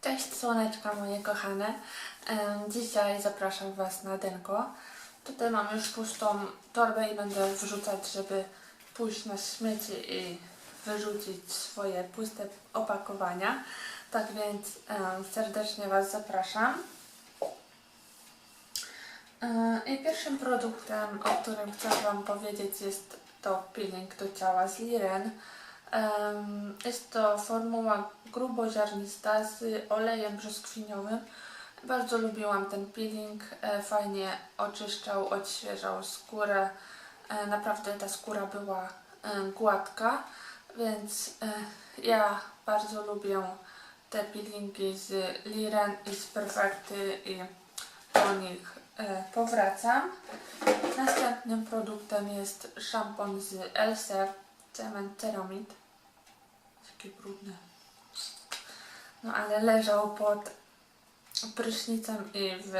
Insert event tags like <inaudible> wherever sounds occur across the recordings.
Cześć słoneczka moje kochane. Dzisiaj zapraszam Was na denko. Tutaj mam już pustą torbę i będę wrzucać, żeby pójść na śmieci i wyrzucić swoje puste opakowania. Tak więc serdecznie Was zapraszam. I pierwszym produktem, o którym chcę Wam powiedzieć jest to peeling do ciała z Liren. Jest to formuła gruboziarnista z olejem brzoskwiniowym. Bardzo lubiłam ten peeling, e, fajnie oczyszczał, odświeżał skórę. E, Naprawdę ta skóra była e, gładka, więc ja bardzo lubię te peelingi z Liren i z Perfekty i do nich powracam. Następnym produktem jest szampon z Else Cement Ceramid. Taki brudny. No ale leżał pod prysznicem i w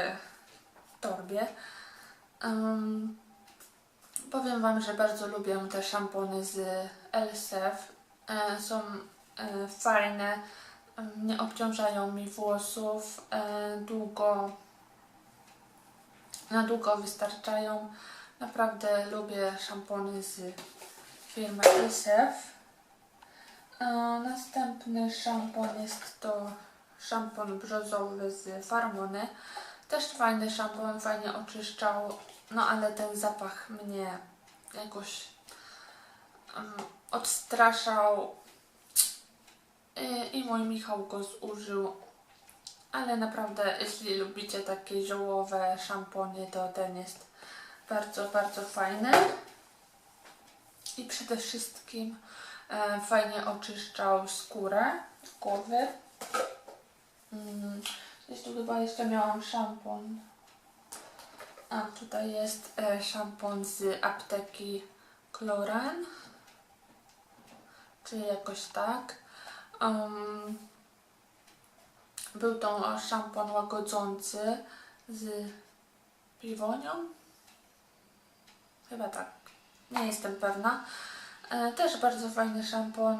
torbie. Em, powiem Wam, że bardzo lubię te szampony z Elsef. E, są e, fajne, nie obciążają mi włosów, e, długo, na długo wystarczają. Naprawdę lubię szampony z firmy Elsef. Następny szampon jest to szampon brzozowy z Farmony. Też fajny szampon, fajnie oczyszczał, no ale ten zapach mnie jakoś um, odstraszał I, i mój Michał go zużył. Ale naprawdę, jeśli lubicie takie ziołowe szampony, to ten jest bardzo, bardzo fajny. I przede wszystkim fajnie oczyszczał skórę głowy. Mm, gdzieś tu chyba jeszcze miałam szampon. A tutaj jest e, szampon z apteki Kloran. Czy jakoś tak. Um, był to szampon łagodzący z piwonią. Chyba tak. Nie jestem pewna. E, też bardzo fajny szampon.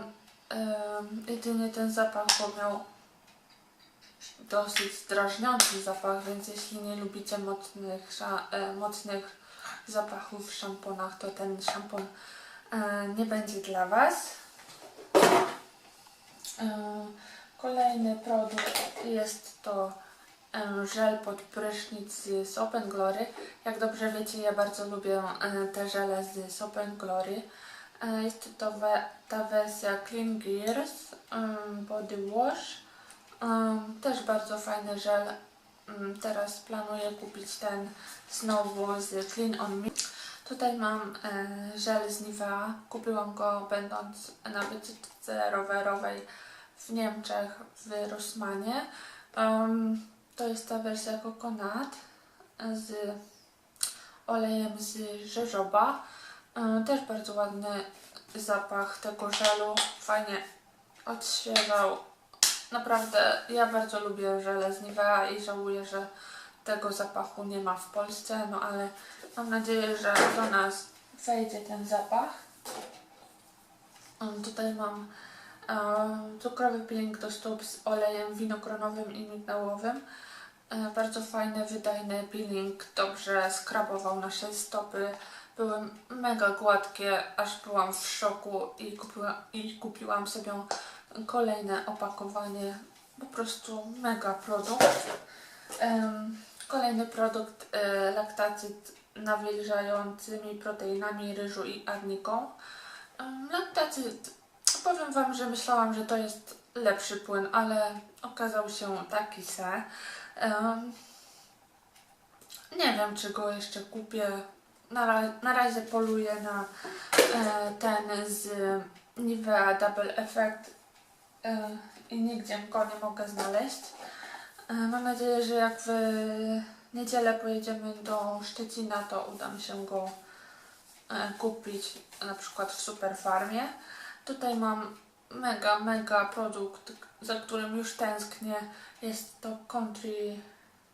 Jedynie ten zapach, bo miał dosyć drażniący zapach, więc jeśli nie lubicie mocnych, e, mocnych zapachów w szamponach, to ten szampon e, nie będzie dla Was. Kolejny produkt jest to żel pod prysznic z and Glory. Jak dobrze wiecie, ja bardzo lubię te żele z and Glory. E, Jest to ta wersja Clean Gears Body Wash. Też bardzo fajny żel. Teraz planuję kupić ten znowu z Clean On Me. Tutaj mam e, żel z Nivea. Kupiłam go będąc na wycieczce rowerowej w Niemczech w Rossmanie. To jest ta wersja coconut z olejem z rzeżoba. E, też bardzo ładny zapach tego żelu. Fajnie odświeżał Naprawdę, ja bardzo lubię żele z Nivea i żałuję, że tego zapachu nie ma w Polsce, no ale mam nadzieję, że do nas wejdzie ten zapach. Um, tutaj mam um, cukrowy peeling do stóp z olejem winogronowym i migdałowym. E, bardzo fajny, wydajny peeling, dobrze skrabował nasze stopy. Były mega gładkie, aż byłam w szoku i, i kupiłam sobie kolejne opakowanie. Po prostu mega produkt. Kolejny produkt e, laktacyt nawilżającymi proteinami ryżu i arniką. Em, laktacyt, powiem Wam, że myślałam, że to jest lepszy płyn, ale okazał się taki se. Nie wiem, czy go jeszcze kupię. Na, na razie poluję na e, ten z Nivea Double Effect e, i nigdzie go nie mogę znaleźć. E, mam nadzieję, że jak w niedzielę pojedziemy do Szczecina, to uda mi się go e, kupić na przykład w Superfarmie. Tutaj mam mega, mega produkt, za którym już tęsknię. Jest to Country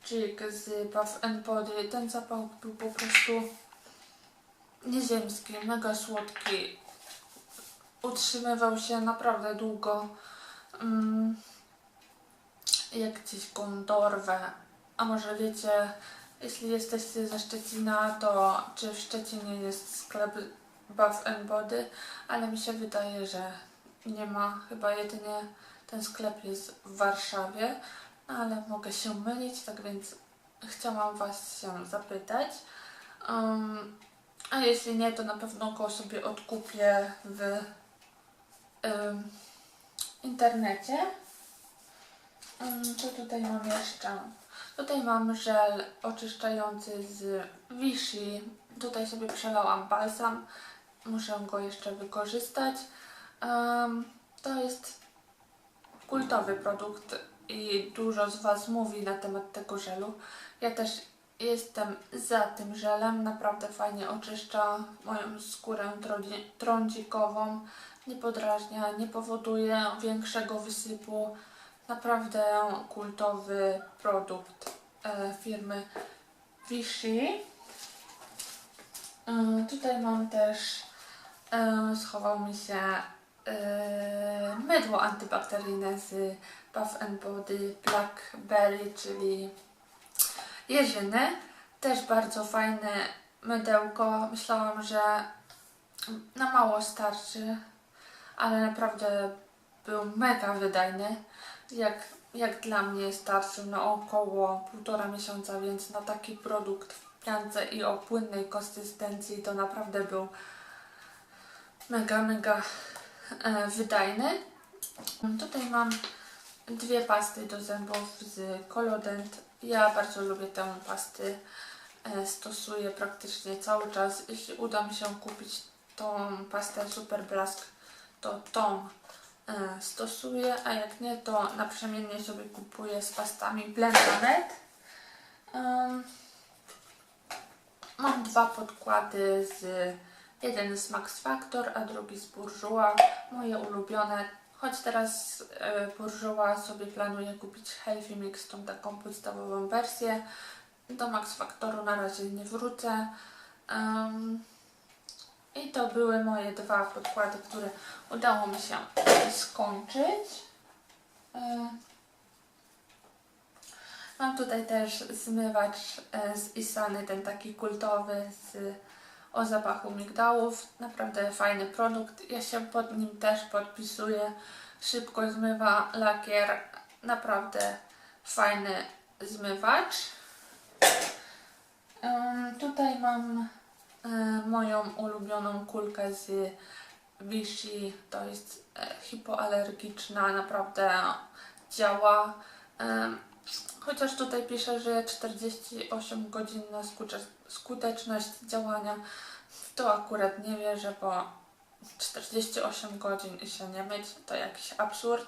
Chic z Bath Body. Ten zapach był po prostu nieziemski, mega słodki. Utrzymywał się naprawdę długo. Mm. jak gdzieś dorwę. A może wiecie, jeśli jesteście ze Szczecina, to czy w Szczecinie jest sklep Bath and Body, ale mi się wydaje, że nie ma. Chyba jedynie ten sklep jest w Warszawie, no ale mogę się mylić, tak więc chciałam Was się zapytać. Um, a jeśli nie, to na pewno go sobie odkupię w internecie. Co tutaj mam jeszcze? Tutaj mam żel oczyszczający z Vichy. Tutaj sobie przelałam balsam. Muszę go jeszcze wykorzystać. To jest kultowy produkt i dużo z Was mówi na temat tego żelu. Ja też jestem za tym żelem. Naprawdę fajnie oczyszcza moją skórę trądzi- trądzikową. Nie podrażnia, nie powoduje większego wysypu. Naprawdę kultowy produkt e, firmy Vichy. E, tutaj mam też, e, schował mi się mydło antybakteryjne z Bath Body Blackberry, czyli jeżyny. Też bardzo fajne mydełko. Myślałam, że na mało starczy, ale naprawdę był mega wydajny. Jak, jak dla mnie starczył na około półtora miesiąca, więc na taki produkt w piance i o płynnej konsystencji to naprawdę był mega, mega e, wydajny. Tutaj mam dwie pasty do zębów z Colodent. Ja bardzo lubię tę pasty. E, stosuję praktycznie cały czas. Jeśli uda mi się kupić tą pastę Super Blask, to tą e, stosuję, a jak nie, to naprzemiennie sobie kupuję z pastami Blendanet. Mam dwa podkłady z jeden z Max Factor, a drugi z Bourjois, moje ulubione. Choć teraz e, Bourjois sobie planuję kupić Healthy Mix, tą taką podstawową wersję. Do Max Factoru na razie nie wrócę. Um, I to były moje dwa podkłady, które udało mi się skończyć. E, Mam tutaj też zmywacz e, z Isany, ten taki kultowy z, o zapachu migdałów. Naprawdę fajny produkt. Ja się pod nim też podpisuję. Szybko zmywa lakier. Naprawdę fajny zmywacz. Tutaj mam e, moją ulubioną kulkę z Vichy. To jest e, hipoalergiczna. Naprawdę działa. Chociaż tutaj pisze, że 48 godzin na skuteczność działania, to akurat nie wierzę, bo 48 godzin i się nie myć to jakiś absurd.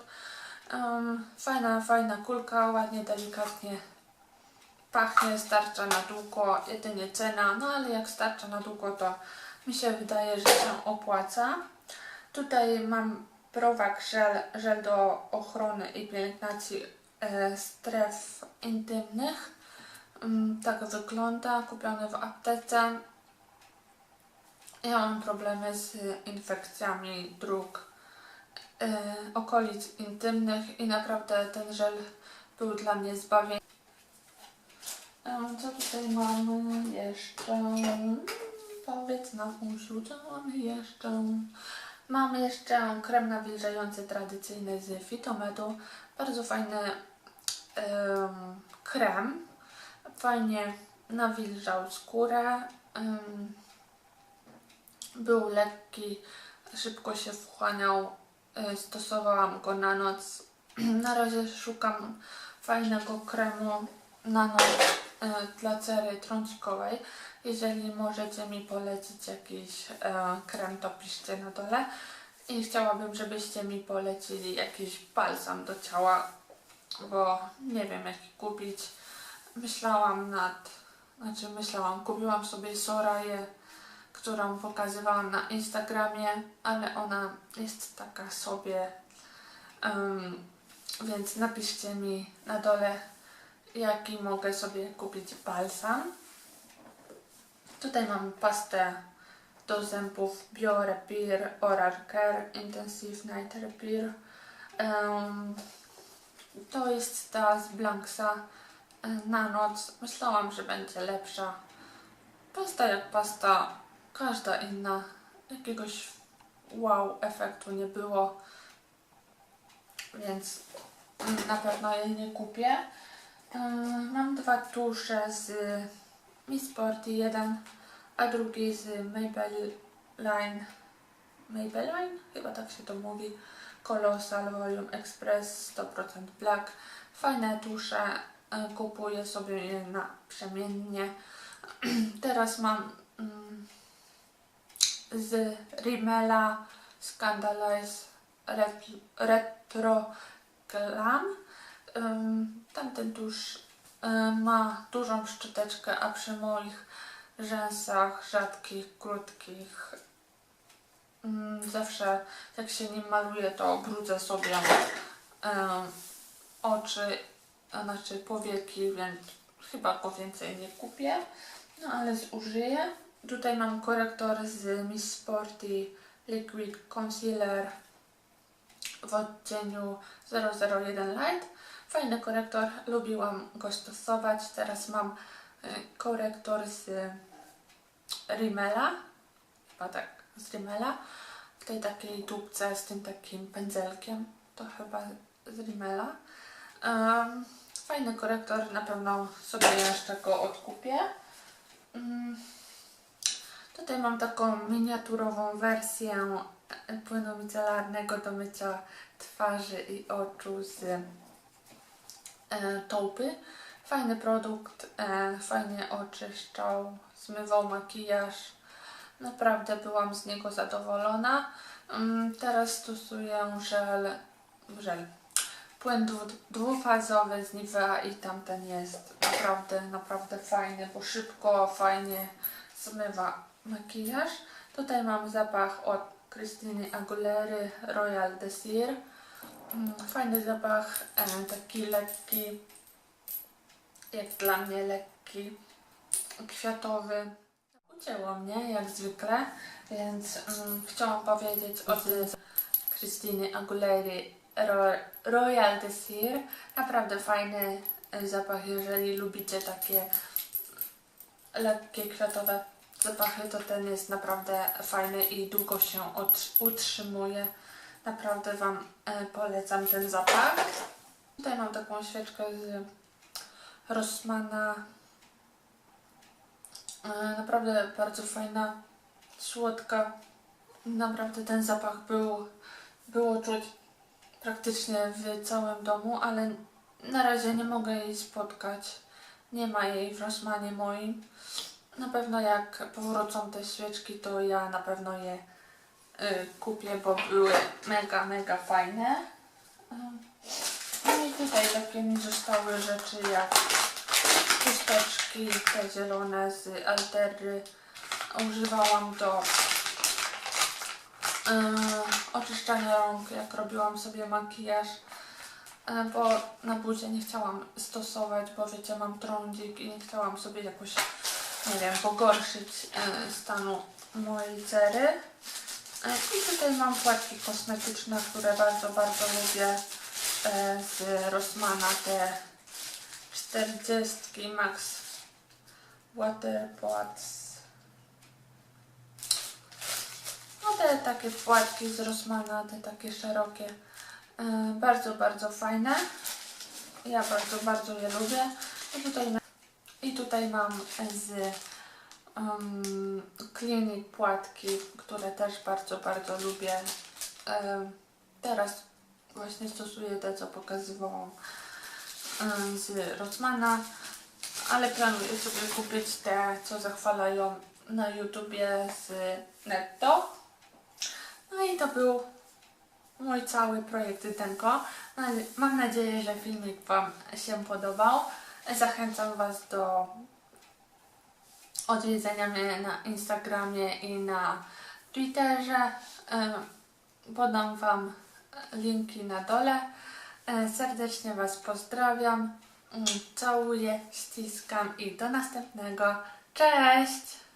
Em, fajna, fajna kulka, ładnie, delikatnie pachnie, starcza na długo, jedynie cena, no ale jak starcza na długo, to mi się wydaje, że się opłaca. Tutaj mam Provac żel, żel do ochrony i pielęgnacji stref intymnych. Mm, Tak wygląda, kupiony w aptece. Ja mam problemy z infekcjami dróg, e, okolic intymnych i naprawdę ten żel był dla mnie zbawieniem. Em, Co tutaj mamy jeszcze? Powiedz nam, Usiu, co mamy jeszcze? Mamy jeszcze krem nawilżający tradycyjny z Fitomedu. Bardzo fajny em, krem. Fajnie nawilżał skórę. Był lekki, szybko się wchłaniał. E, Stosowałam go na noc. <clears throat> Na razie szukam fajnego kremu na noc e, dla cery trądzikowej. Jeżeli możecie mi polecić jakiś e, krem, to piszcie na dole. I chciałabym, żebyście mi polecili jakiś balsam do ciała, bo nie wiem jaki kupić. Myślałam nad, znaczy myślałam, kupiłam sobie Soraję, którą pokazywałam na Instagramie, ale ona jest taka sobie, em, więc napiszcie mi na dole, jaki mogę sobie kupić balsam. Tutaj mam pastę do zębów Bio Repair Oral Care Intensive Night Repair. Em, To jest ta z Blanksa e, na noc. Myślałam, że będzie lepsza. Pasta jak pasta, każda inna. Jakiegoś wow efektu nie było, więc mm, na pewno jej nie kupię. Ym, Mam dwa tusze z Miss Sporty, jeden, a drugi z Maybelline. Maybelline? Chyba tak się to mówi. Colossal Volume Express 100% Black. Fajne tusze, y, kupuję sobie je na przemiennie. <clears throat> Teraz mam mm, z Rimmela Scandalize Ret Retro Glam. Tamten tusz y, ma dużą szczoteczkę, a przy moich rzęsach rzadkich, krótkich zawsze jak się nim maluję, to brudzę sobie oczy, znaczy powieki, więc chyba po więcej nie kupię, no ale zużyję. Tutaj mam korektor z Miss Sporty Liquid Concealer w odcieniu 001 Light. Fajny korektor, lubiłam go stosować. Teraz mam y, korektor z Rimmela, chyba tak, z Rimmela, w tej takiej tubce z tym takim pędzelkiem, to chyba z Rimmela. Um, fajny korektor, na pewno sobie jeszcze go odkupię. Mm. Tutaj mam taką miniaturową wersję płynu micelarnego do mycia twarzy i oczu z e. Fajny produkt, e, fajnie oczyszczał, zmywał makijaż. Naprawdę byłam z niego zadowolona. Mm, teraz stosuję żel, żel płyn dwu, dwufazowy z Nivea i tamten jest naprawdę, naprawdę fajny, bo szybko, fajnie zmywa makijaż. Tutaj mam zapach od Krystyny Aguilery Royal Desir. Mm, Fajny zapach, e, taki lekki, jak dla mnie lekki, kwiatowy. Ucięło mnie jak zwykle, więc mm, chciałam powiedzieć o Krystyny Aguilery Ro Royal Desir. Naprawdę fajny e, zapach, jeżeli lubicie takie lekkie kwiatowe zapachy, to ten jest naprawdę fajny i długo się ut- utrzymuje. Naprawdę Wam e, polecam ten zapach. Tutaj mam taką świeczkę z Rossmana. E, naprawdę bardzo fajna, słodka. Naprawdę ten zapach był, było czuć praktycznie w całym domu, ale na razie nie mogę jej spotkać. Nie ma jej w Rossmanie moim. Na pewno jak powrócą te świeczki, to ja na pewno je y, kupię, bo były mega, mega fajne. Ym, No i tutaj takie mi zostały rzeczy jak chusteczki, te zielone z Altery. Używałam do y, oczyszczania rąk, jak robiłam sobie makijaż. E, bo na buzie nie chciałam stosować, bo wiecie, mam trądzik i nie chciałam sobie jakoś, nie wiem, pogorszyć e, stanu mojej cery. I tutaj mam płatki kosmetyczne, które bardzo, bardzo lubię z Rossmana, te 40 Max Water Pots. No te takie płatki z Rossmana, te takie szerokie. E, bardzo, bardzo fajne. Ja bardzo, bardzo je lubię. I tutaj, i tutaj mam z um, Clinic płatki, które też bardzo, bardzo lubię. E, teraz właśnie stosuję te, co pokazywałam e, z Rossmana, ale planuję sobie kupić te, co zachwalają na YouTubie z Netto. No i to był mój cały projekt Denko. Mam nadzieję, że filmik Wam się podobał. Zachęcam Was do odwiedzenia mnie na Instagramie i na Twitterze. Podam Wam linki na dole. E, Serdecznie Was pozdrawiam. Mm, Całuję, ściskam i do następnego. Cześć!